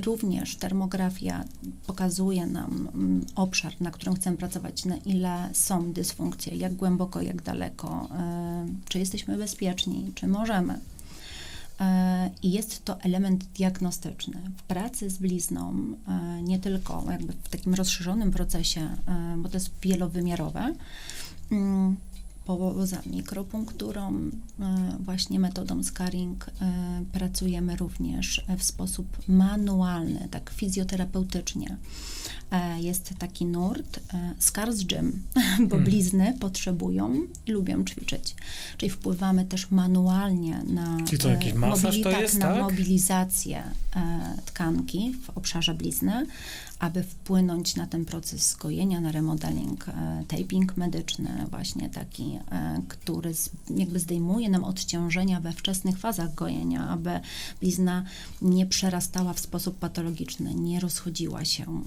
również termografia pokazuje nam mm, obszar, na którym chcemy pracować, na ile są dysfunkcje, jak głęboko, jak daleko, e, czy jesteśmy bezpieczni, czy możemy. E, I jest to element diagnostyczny. W pracy z blizną, e, nie tylko jakby w takim rozszerzonym procesie, bo to jest wielowymiarowe, mm, poza mikropunkturą, e, właśnie metodą scarring, e, pracujemy również w sposób manualny, tak fizjoterapeutycznie. E, Jest taki nurt, e, Scars Gym, bo Mm. blizny potrzebują i lubią ćwiczyć. Czyli wpływamy też manualnie na, Czyli to jakiś e, masaż to tak, jest, na tak? mobilizację tkanki w obszarze blizny, aby wpłynąć na ten proces skojenia, na remodeling, taping medyczny, właśnie taki, który jakby zdejmuje nam odciążenia we wczesnych fazach gojenia, aby blizna nie przerastała w sposób patologiczny, nie rozchodziła się